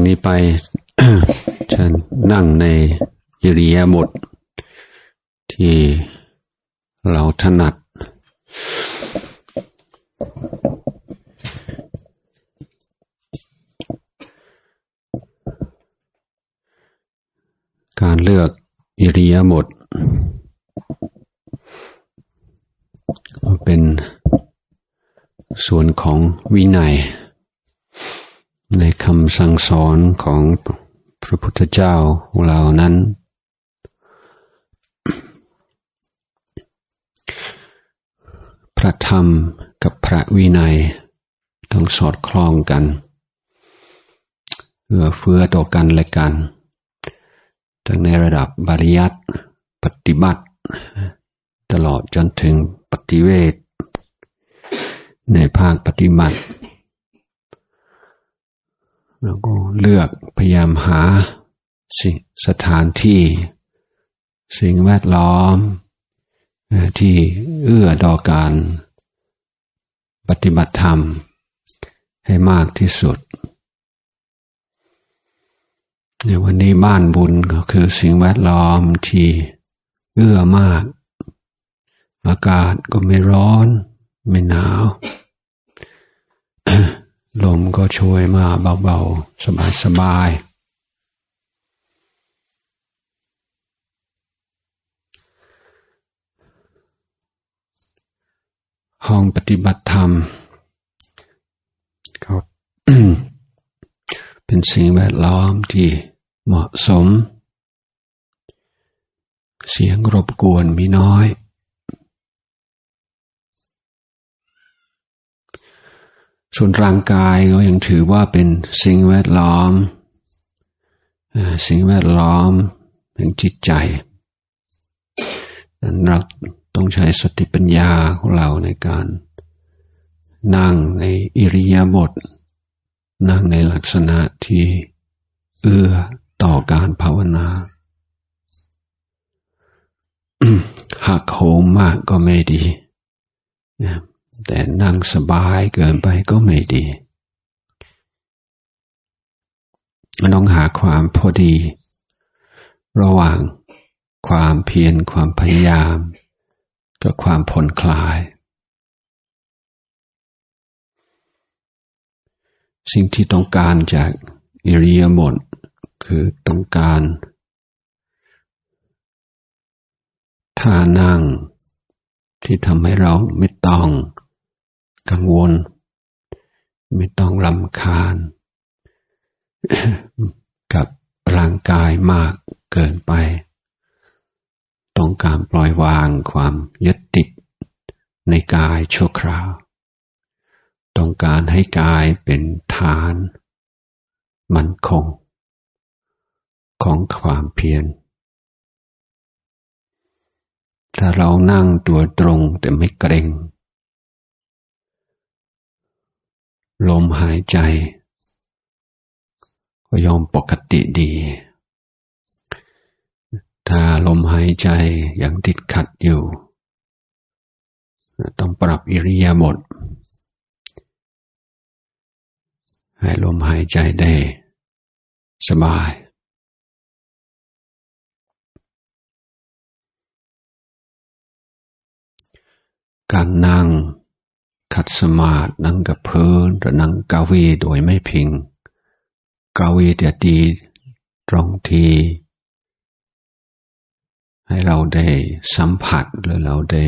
จากนี้ไป ฉันนั่งในอิริยาบถที่เราถนัด การเลือกอิริยาบถเป็นส่วนของวินัย ในคำสั่งสอนของพระพุทธเจ้าของเรานั้น พระธรรมกับพระวินัยต้องสอดคล้องกันเอื้อเฟื้อต่อกันและกัน ทั้งในระดับบริยัติปฏิบัติ ตลอดจนถึงปฏิเวทในภาคปฏิบัติ แล้วก็เลือกพยายามหาสิสถานที่ สิ่งแวดล้อม ที่เอื้อต่อการปฏิบัติธรรมให้มากที่สุดในวันนี้บ้านบุญก็คือสิ่งแวดล้อมที่เอื้อมาก อากาศก็ไม่ร้อน ไม่หนาว ลมก็ช่วยมาเบาๆ สบายๆ ห้องปฏิบัติธรรมครับเป็นสิ่งแวดล้อมที่เหมาะสม เสียงรบกวนมีน้อย ส่วนร่างกายก็ยังถือว่าเป็นสิ่งแวดล้อม สิ่งแวดล้อมแห่งจิตใจนั้นเราต้องใช้สติปัญญาของเราในการนั่งในอิริยาบถนั่งในลักษณะที่เอื้อต่อการภาวนา หักโหมมากก็ไม่ดีนะ แต่นั่งสบายเกินไปก็ไม่ดีมันต้องหาความพอดี ระหว่างความเพียรความพยายาม กับความผ่อนคลาย สิ่งที่ต้องการจากอิริยาบถคือต้องการท่านั่งที่ทำให้เราไม่ต้อง กังวล ไม่ต้องลำคาญ กับร่างกายมากเกินไป ต้องการปล่อยวางความยึดติดในกายชั่วคราว ต้องการให้กายเป็นฐาน มันคง ของความเพียรถ้าเรานั่งตัวตรงแต่ไม่เกรง ลมหายใจ ก็ยอมปกติดี ถ้าลมหายใจยังติดขัดอยู่ ต้องปรับอิริยาบถให้ลมหายใจได้ สบาย การนั่ง ขัดสมาธินั่งกับพื้นหรือนั่งกาวีโดยไม่พิง กาวีเดียดีตรงที ให้เราได้สัมผัสหรือเราได้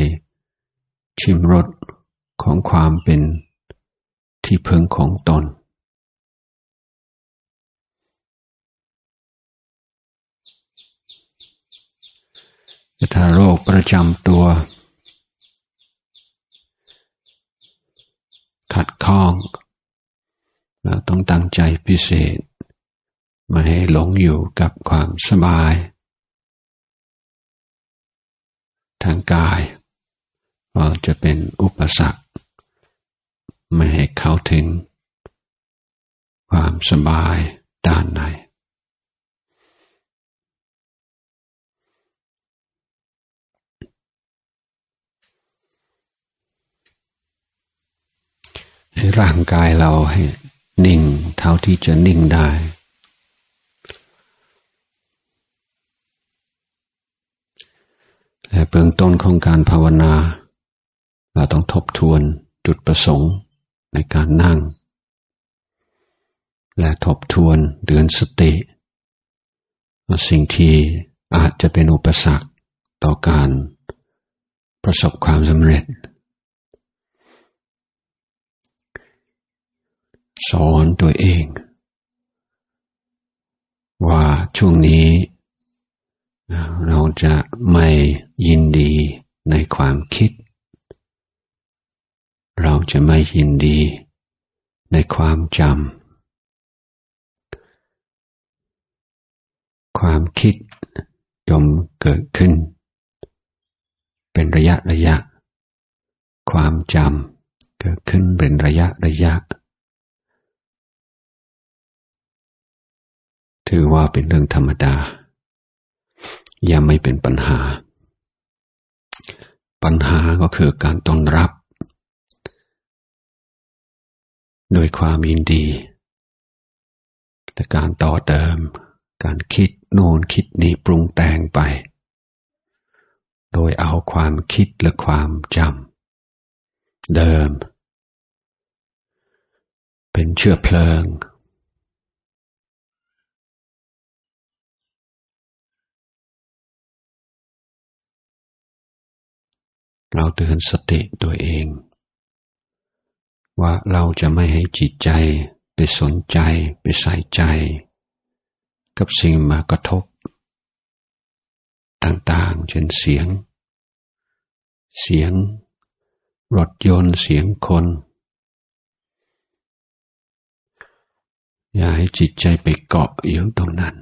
ชิมรสของความเป็นที่พึงของตน ถ้าโรคประจำตัว ขัดข้อง เราต้องตั้งใจพิเศษมาให้หลงอยู่กับความสบาย ทางกายก็จะเป็นอุปสรรค ไม่ให้เข้าถึง ความสบายด้านใน ร่างกายเราให้นิ่งเท่าที่จะนิ่งได้ และเบื้องต้นของการภาวนา เราต้องทบทวนจุดประสงค์ในการนั่ง และทบทวนเดือนสติ สิ่งที่อาจจะเป็นอุปสรรคต่อการประสบความสำเร็จ สอนตัวเอง ว่าช่วงนี้ เราจะไม่ยินดีในความคิด เราจะไม่ยินดีในความจำ ความคิดยมเกิดขึ้น เป็นระยะระยะ ความจำเกิดขึ้นเป็นระยะระยะ ถือว่าเป็นเรื่องธรรมดายังไม่เป็นปัญหา ปัญหาก็คือการต้อนรับ โดยความยินดี และการต่อเติม การคิดโน่นคิดนี้ปรุงแต่งไป โดยเอาความคิดและความจำเดิม เป็นเชื้อเพลิง เราเตือนสติตัวเอง ว่าเราจะไม่ให้จิตใจไปสนใจไปใส่ใจ กับสิ่งมากระทบ ต่างๆ เช่นเสียง เสียงรถยนต์เสียงคน อย่าให้จิตใจไปเกาะอยู่ตรงนั้น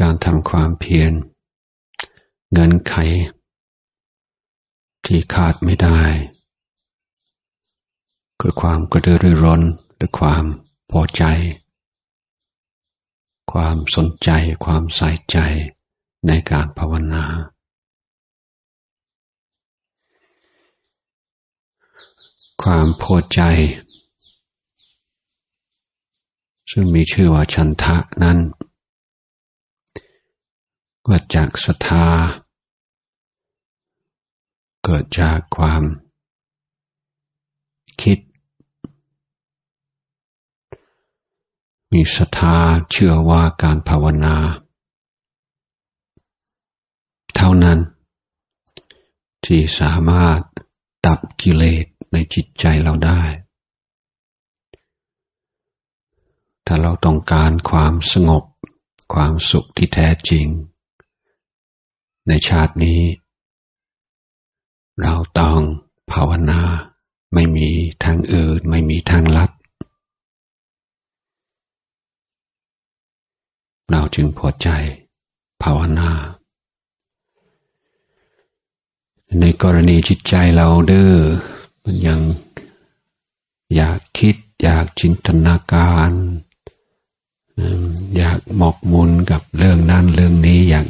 การทำความเพียรเงินไข ที่ขาดไม่ได้คือความกระตือรือร้นหรือความพอใจ ความสนใจความใส่ใจในการภาวนาความพอใจ ซึ่งมีชื่อว่าชันทะนั้น เกิดจากศรัทธา เกิดจากความ คิด มีศรัทธาเชื่อว่าการภาวนา เท่านั้น ที่สามารถดับกิเลสในจิตใจเราได้ ถ้าเราต้องการความสงบความสุขที่แท้จริง ในชาตินี้ เราต้องภาวนาไม่มีทางอื่นไม่มีทางลัด เราจึงพอใจภาวนา ในกรณีจิตใจเราเด้อมันยังอยากคิดอยากจินตนาการ อยากหมกมุนกับเรื่องนั้นเรื่องนี้อยาก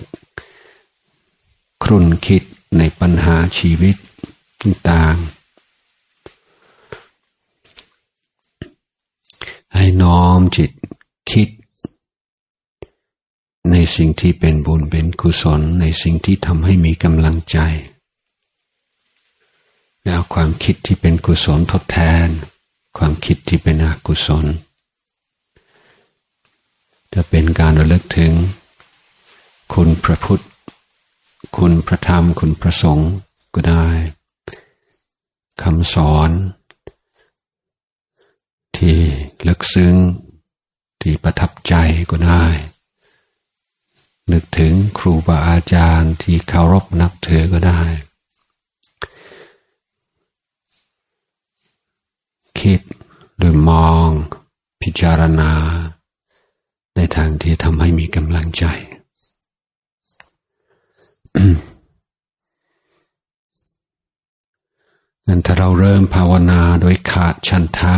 ครุ่นคิดในปัญหาชีวิตต่างๆให้น้อมจิตคิด ในสิ่งที่เป็นบุญเป็นกุศลในสิ่งที่ทำให้มีกำลังใจ แล้วความคิดที่เป็นกุศลทดแทน ความคิดที่เป็นอกุศล จะเป็นการระลึกถึง คุณพระพุทธ คุณพระธรรมคุณพระสงฆ์ก็ได้คำสอน ที่ลึกซึ้ง ที่ประทับใจก็ได้ นึกถึงครูบาอาจารย์ที่เคารพนับถือก็ได้ คิดหรือมอง พิจารณา ในทางที่ทำให้มีกำลังใจ นั้นถ้าเราเริ่มภาวนาโดยขาดชันทะ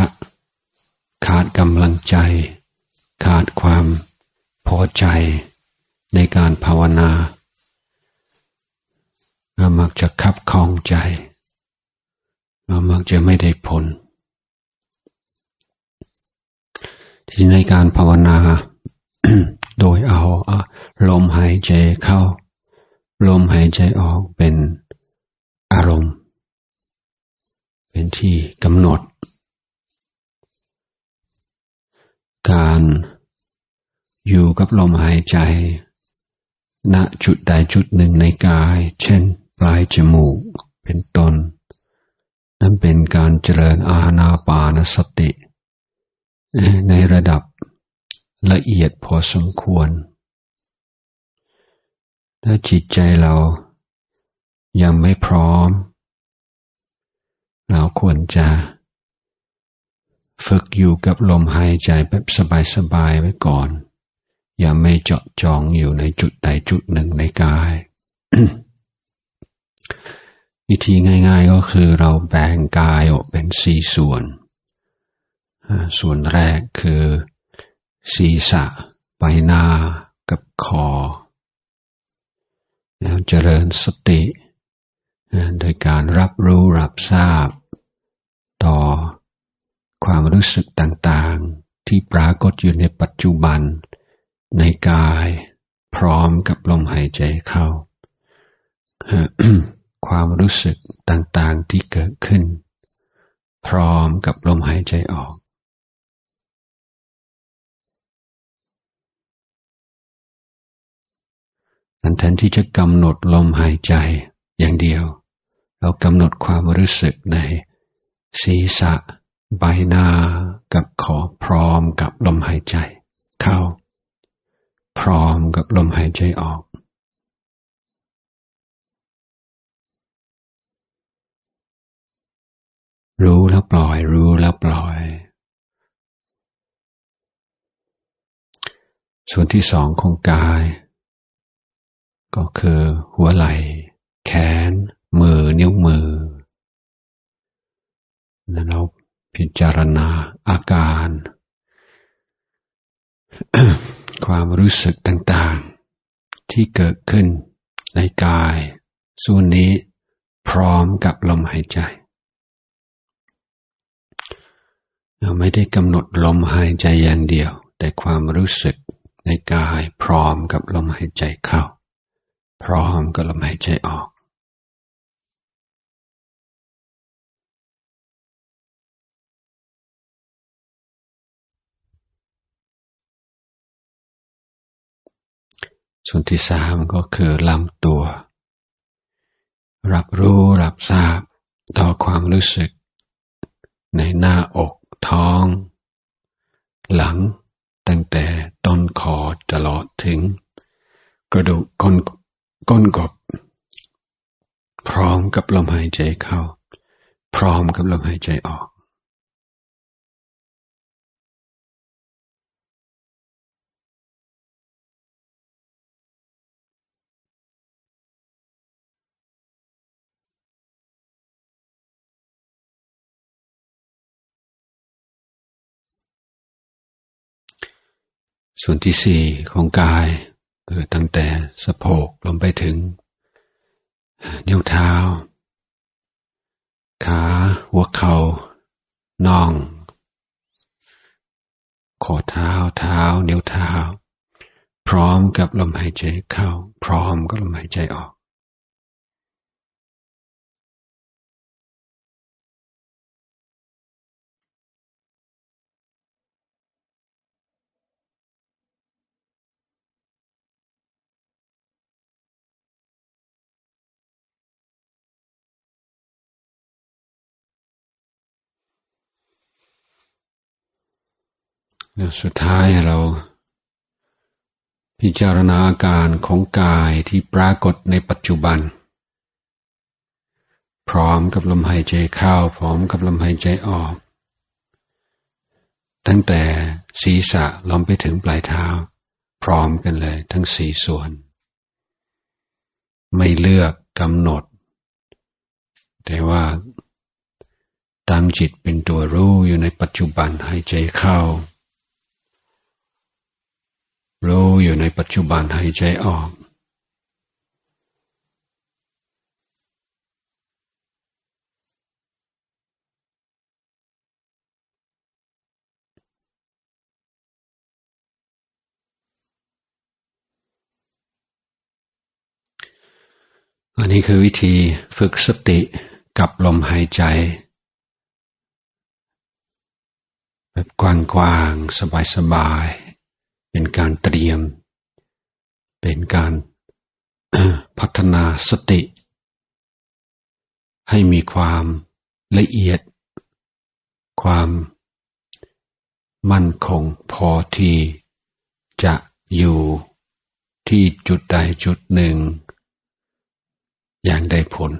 ขาดกำลังใจ ขาดความพอใจในการภาวนาเรามักจะคับคองใจเรามักจะไม่ได้ผล ที่ในการภาวนา โดยเอาลมหายใจเข้า ลมหายใจออกเป็นอารมณ์ เป็นที่กำหนด การอยู่กับลมหายใจ ณจุดใดจุดหนึ่งในกาย เช่น ปลายจมูก เป็นต้นนั่นเป็นการเจริญอาณาปานสติ ในระดับละเอียดพอสมควร ถ้าจิตใจเรายังไม่พร้อม เราควรจะฝึกอยู่กับลมหายใจแบบสบายๆไว้ก่อน อย่าไม่เจาะจองอยู่ในจุดใดจุดหนึ่งในกาย วิธีง่าย ๆก็คือเราแบ่งกายออกเป็นสี่ส่วน ส่วนแรกคือศีรษะใบหน้ากับคอ เจริญสติโดยการรับรู้รับทราบ ต่อความรู้สึกต่างๆ ที่ปรากฏอยู่ในปัจจุบัน ในกายพร้อมกับลมหายใจเข้า ความรู้สึกต่างๆที่เกิดขึ้น พร้อมกับลมหายใจออก นั้นแทนที่จะกำหนดลมหายใจอย่างเดียว เรากำหนดความรู้สึกในศีรษะ ใบหน้ากับขอพร้อมกับลมหายใจ เข้า พร้อมกับลมหายใจออกรู้แล้วปล่อย รู้แล้วปล่อย ส่วนที่สองของกาย ก็คือหัวไหล่ แขน มือ นิ้วมือแล้วเราพิจารณาอาการ ความรู้สึกต่างๆ ที่เกิดขึ้นในกายส่วนนี้พร้อมกับลมหายใจ เราไม่ได้กำหนดลมหายใจอย่างเดียว แต่ความรู้สึกในกายพร้อมกับลมหายใจเข้า พร้อมกับลมหายใจออก ส่วนที่สามก็คือลำตัว รับรู้รับทราบต่อความรู้สึก ในหน้าอกท้อง หลังตั้งแต่ต้นคอตลอดถึง กระดูกก้น ก้นกบ พร้อมกับลมหายใจเข้า พร้อมกับลมหายใจออก ส่วนที่สี่ของกาย คือตั้งแต่สะโพกลงไปถึง นิ้วเท้า ขาหัวเขา่าน่องข้อเท้าเท้า นิ้วเท้า พร้อมกับลมหายใจเข้า พร้อมกับลมหายใจออก สุดท้ายเรา พิจารณาอาการของกายที่ปรากฏในปัจจุบัน พร้อมกับลมหายใจเข้าพร้อมกับลมหายใจออก ตั้งแต่ศีรษะลงไปถึงปลายเท้า พร้อมกันเลยทั้งสี่ส่วน ไม่เลือกกำหนด แต่ว่าตามจิตเป็นตัวรู้อยู่ในปัจจุบันหายใจเข้าู้อยู่ในปัจจุบันหายใจออก อันนี้คือวิธีฝึกสติกับลมหายใจ แบบกว้างๆ สบายๆ เป็นการเตรียม เป็นการพัฒนาสติ ให้มีความละเอียด ความมั่นคงพอที่จะอยู่ที่จุดใดจุดหนึ่ง อย่างได้ผล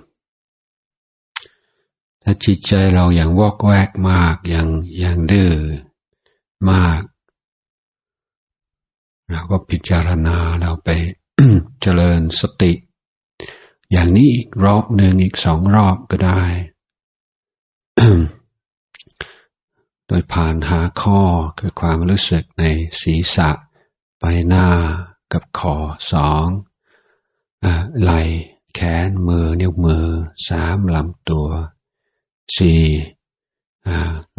ถ้าจิตใจเราอย่างวอกแวกมากอย่างอย่างดื้อมาก ก็พิจารณาเราไปเจริญสติ อย่างนี้อีกรอบหนึ่งอีกสองรอบก็ได้ โดยผ่านหาข้อคือความรู้สึกในศีรษะไปหน้ากับคอสองไหลแขนมือนิ้วมือสามลำตัวสี่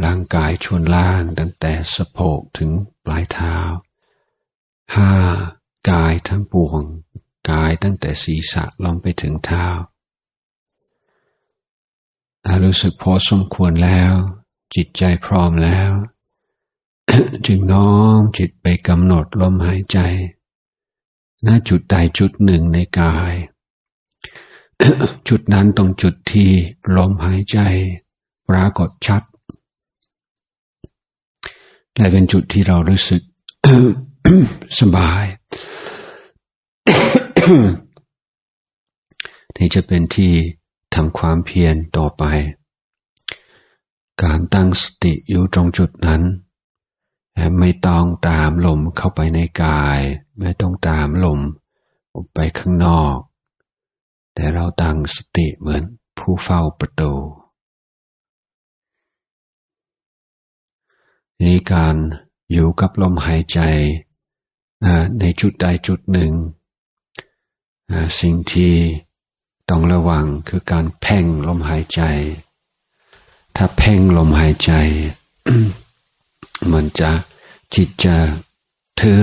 ร่างกายชวนล่างตั้งแต่สะโพกถึงปลายเท้า ห้ากายทั้งปวง กายตั้งแต่ศีรษะลงไปถึงเท้า ถ้ารู้สึกพอสมควรแล้ว จิตใจพร้อมแล้ว จึงน้อมจิตไปกำหนดลมหายใจณจุดใดจุดหนึ่งในกาย จุดนั้นตรงจุดที่ลมหายใจ ปรากฏชัดและเป็นจุดที่เรารู้สึก สบาย นี่จะเป็นที่ทำความเพียรต่อไป การตั้งสติอยู่ตรงจุดนั้น ไม่ต้องตามลมเข้าไปในกาย ไม่ต้องตามลมออกไปข้างนอก แต่เราตั้งสติเหมือนผู้เฝ้าประตูนี่การอยู่กับลมหายใจ ในจุดใดจุดหนึ่ง สิ่งที่ต้องระวังคือการเพ่งลมหายใจ ถ้าเพ่งลมหายใจ มันจะจิตจะทื่อ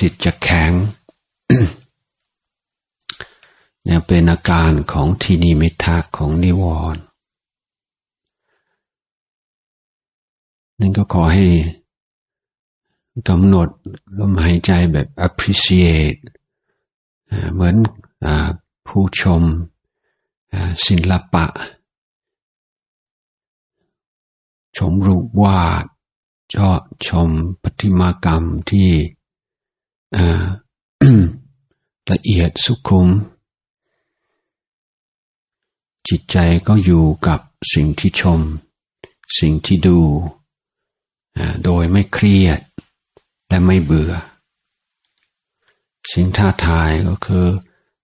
จิตจะแข็งเนี่ยเป็นอาการของทีนิมิทะของนิวรณ์นั่นก็ขอให้ กำหนดลมหายใจแบบ appreciate เหมือนอผู้ชมศิลปะ ชมรูปวาดชอชมปฏิมากรรมที่ละเอียดสุขุม จิตใจก็อยู่กับสิ่งที่ชม สิ่งที่ดู โดยไม่เครียด และไม่เบื่อ สิ่งท้าทายก็คือ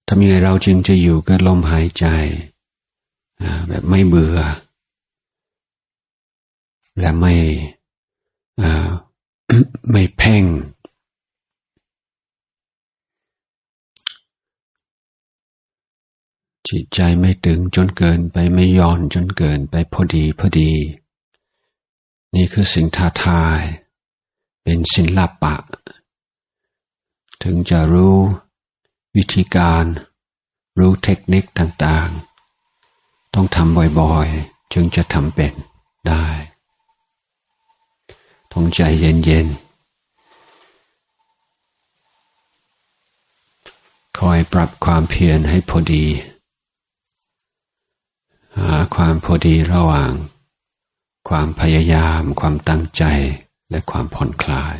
ทำยังไงเราจึงจะอยู่กับลมหายใจแบบไม่เบื่อ และไม่ไม่เพ่ง จิตใจไม่ตึงจนเกินไปไม่ย่อนจนเกินไปพอดีพอดี นี่คือสิ่งท้าทาย เป็นศิลปะ ถึงจะรู้วิธีการ รู้เทคนิคต่างๆ ต้องทำบ่อยๆ จึงจะทำเป็นได้ ต้องใจเย็นๆ คอยปรับความเพียรให้พอดี หาความพอดีระหว่าง ความพยายามความตั้งใจ และความผ่อนคลาย